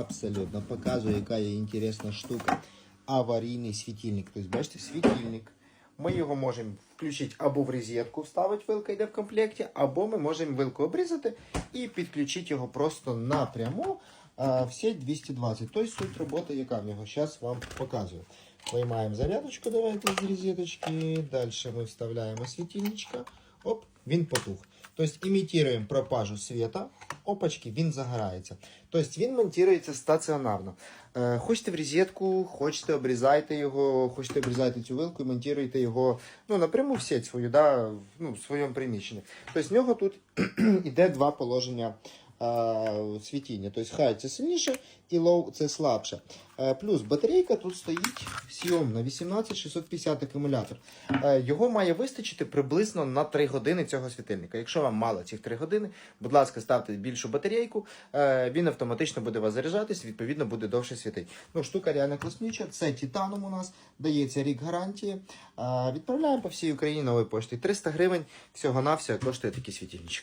Абсолютно. Показую, яка є інтересна штука. Аварійний світильник. Тобто, бачите, світильник. Ми його можемо включити або в розетку вставити, вилка йде в комплекті, або ми можемо вилку обрізати і підключити його просто напряму в сеть 220. Тобто суть роботи, яка в нього. Зараз вам показую. Виймаємо зарядочку, давайте з розеточки. Далі ми вставляємо світильничка. Оп, він потух. Тобто імітуємо пропажу світа. Опачки, він загорається. Тобто він монтується стаціонарно. Е, хочете в розетку, хочете обрізайте його, хочете обрізайте цю вилку і монтуєте його ну, напряму в сеть свою, да, ну, в своєму приміщенні. Тобто в нього тут іде два положення світіння. Тобто хай це сильніше і лоу це слабше. Е, плюс батарейка тут стоїть сйом на 18650 акумулятор. Е, його має вистачити приблизно на 3 години цього світильника. Якщо вам мало цих 3 години, будь ласка, ставте більшу батарейку, е, він автоматично буде вас заряджатись, відповідно буде довше світити. Ну, штука реально класнюча. Це титаном у нас дається рік гарантії. Відправляємо по всій Україні новою поштою. 300 гривень всього-навсього коштує такий світильничок.